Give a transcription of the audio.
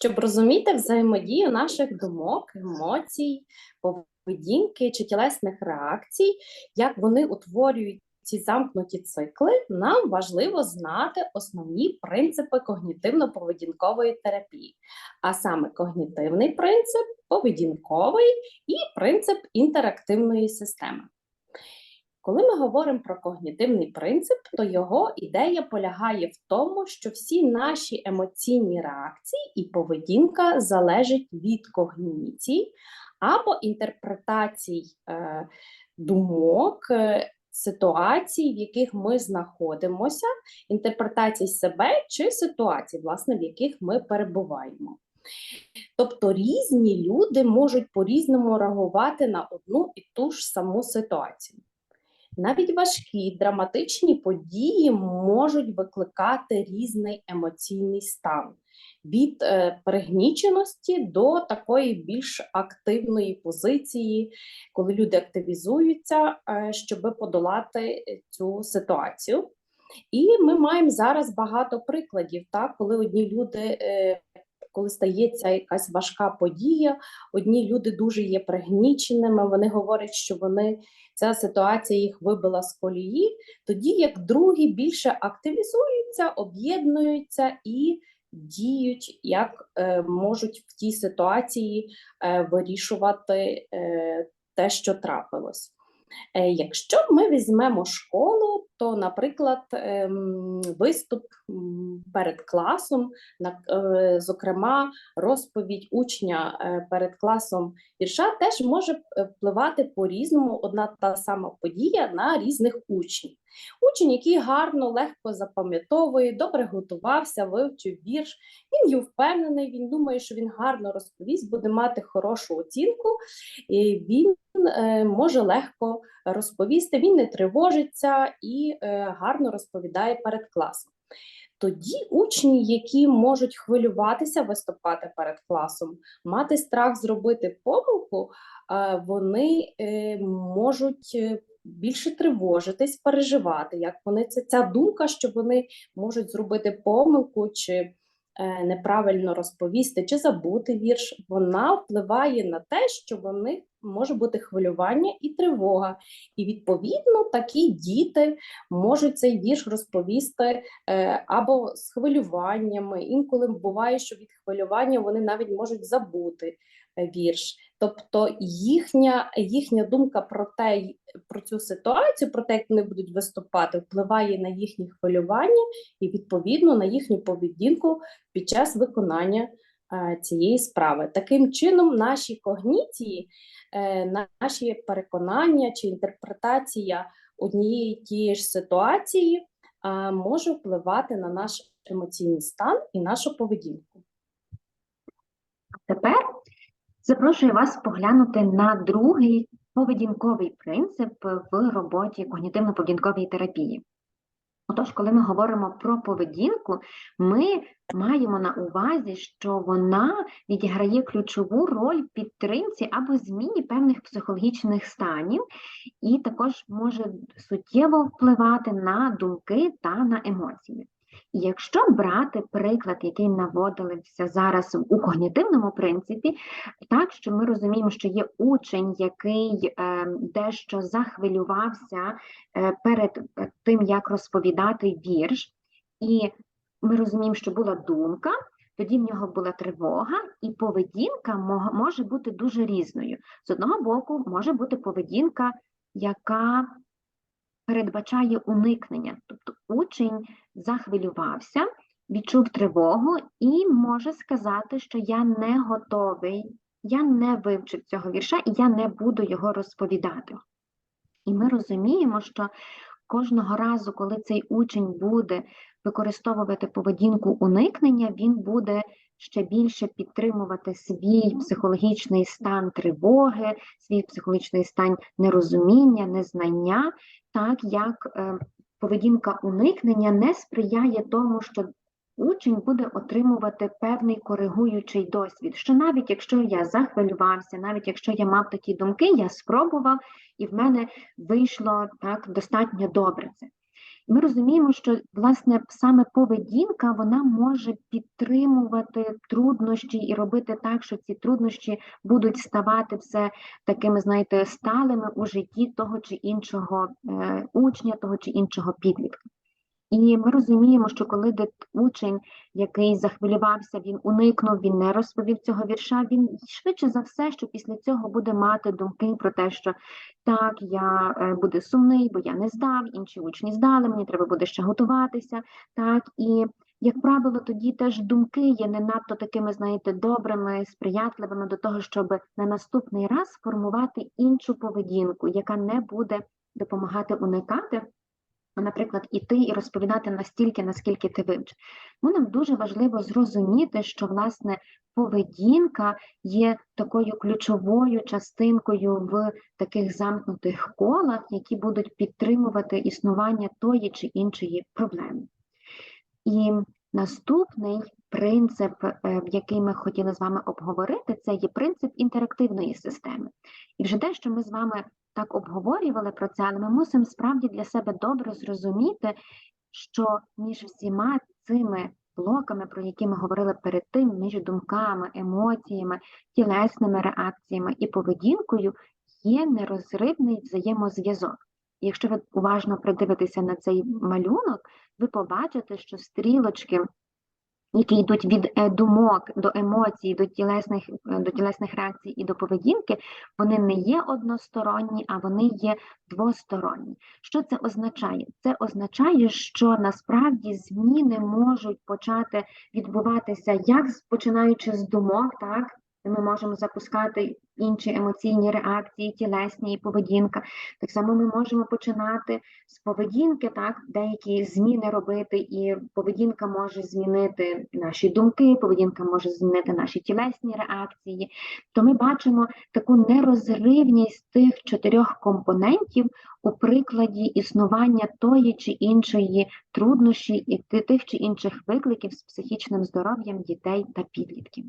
щоб розуміти взаємодію наших думок, емоцій, поведінки чи тілесних реакцій, як вони утворюють ці замкнуті цикли, нам важливо знати основні принципи когнітивно-поведінкової терапії, а саме когнітивний принцип, поведінковий і принцип інтерактивної системи. Коли ми говоримо про когнітивний принцип, то його ідея полягає в тому, що всі наші емоційні реакції і поведінка залежать від когніцій або інтерпретацій е, думок, е, ситуацій, в яких ми знаходимося, інтерпретацій себе чи ситуацій, власне, в яких ми перебуваємо. Тобто різні люди можуть по-різному реагувати на одну і ту ж саму ситуацію. Навіть важкі драматичні події можуть викликати різний емоційний стан від е, пригніченості до такої більш активної позиції, коли люди активізуються, е, щоб подолати цю ситуацію. І ми маємо зараз багато прикладів, так, коли одні люди. Коли стається якась важка подія, одні люди дуже є пригніченими. Вони говорять, що вони ця ситуація їх вибила з колії, тоді як другі більше активізуються, об'єднуються і діють, як е, можуть в тій ситуації е, вирішувати е, те, що трапилось. Е, якщо ми візьмемо школу, то, наприклад, ем, виступ перед класом, е, зокрема, розповідь учня е, перед класом вірша теж може впливати по-різному одна та сама подія на різних учнів. Учень, який гарно, легко запам'ятовує, добре готувався, вивчив вірш, він є впевнений, він думає, що він гарно розповість, буде мати хорошу оцінку, і він може легко розповісти, він не тривожиться і е, гарно розповідає перед класом. Тоді учні, які можуть хвилюватися, виступати перед класом, мати страх зробити помилку, е, вони е, можуть більше тривожитись, переживати, як вони це ця думка, що вони можуть зробити помилку чи Е, неправильно розповісти чи забути вірш, вона впливає на те, що вони може бути хвилювання і тривога. І відповідно такі діти можуть цей вірш розповісти е, або з хвилюваннями. Інколи буває, що від хвилювання вони навіть можуть забути е, вірш. Тобто їхня їхня думка про те, про цю ситуацію, про те, як вони будуть виступати, впливає на їхні хвилювання і відповідно на їхню поведінку під час виконання цієї справи. Таким чином, наші когніції, е, наші переконання чи інтерпретація однієї тієї ж ситуації е, може впливати на наш емоційний стан і нашу поведінку. Тепер Запрошую вас поглянути на другий поведінковий принцип в роботі когнітивно-поведінкової терапії. Отож, коли ми говоримо про поведінку, ми маємо на увазі, що вона відіграє ключову роль в підтримці або зміні певних психологічних станів, і також може суттєво впливати на думки та на емоції. Якщо брати приклад, який наводився зараз у когнітивному принципі, так що ми розуміємо, що є учень, який е, дещо захвилювався е, перед тим, як розповідати вірш, і ми розуміємо, що була думка. Тоді в нього була тривога, і поведінка може бути дуже різною. З одного боку, може бути поведінка, яка передбачає уникнення, тобто учень захвилювався, відчув тривогу і може сказати, що я не готовий, я не вивчив цього вірша і я не буду його розповідати. І ми розуміємо, що кожного разу, коли цей учень буде використовувати поведінку уникнення, він буде ще більше підтримувати свій психологічний стан тривоги, свій психологічний стан нерозуміння, незнання, так як е, поведінка уникнення не сприяє тому, що учень буде отримувати певний коригуючий досвід, що навіть якщо я захвилювався, навіть якщо я мав такі думки, я спробував і в мене вийшло так достатньо добре це. Ми розуміємо, що власне саме поведінка вона може підтримувати труднощі і робити так, що ці труднощі будуть ставати все такими, знаєте, сталими у житті того чи іншого е, учня, того чи іншого підлітка. І ми розуміємо, що коли учень, який захвилювався, він уникнув, він не розповів цього вірша, він швидше за все, що після цього буде мати думки про те, що так, я е, буду сумний, бо я не здав, інші учні здали, мені треба буде ще готуватися. Так, і як правило, тоді теж думки є не надто такими, знаєте, добрими, сприятливими до того, щоб на наступний раз формувати іншу поведінку, яка не буде допомагати уникати наприклад, іти і розповідати настільки, наскільки ти вивчив. Тому нам дуже важливо зрозуміти, що власне поведінка є такою ключовою частинкою в таких замкнутих колах, які будуть підтримувати існування тої чи іншої проблеми. І наступний принцип, е, який ми хотіли з вами обговорити, це є принцип інтерактивної системи. І вже те, що ми з вами так обговорювали про це, але ми мусимо справді для себе добре зрозуміти, що між всіма цими блоками, про які ми говорили перед тим, між думками, емоціями, тілесними реакціями і поведінкою, є нерозривний взаємозв'язок. Якщо ви уважно придивитеся на цей малюнок, ви побачите, що стрілочки, які йдуть від е, думок до емоцій, до тілесних, е, до тілесних реакцій і до поведінки, вони не є односторонні, а вони є двосторонні. Що це означає? Це означає, що насправді зміни можуть почати відбуватися як починаючи з думок, так? Ми можемо запускати інші емоційні реакції, тілесні і поведінка. Так само ми можемо починати з поведінки, так, деякі зміни робити, і поведінка може змінити наші думки, поведінка може змінити наші тілесні реакції. То ми бачимо таку нерозривність тих чотирьох компонентів у прикладі існування тої чи іншої труднощі і тих чи інших викликів з психічним здоров'ям дітей та підлітків.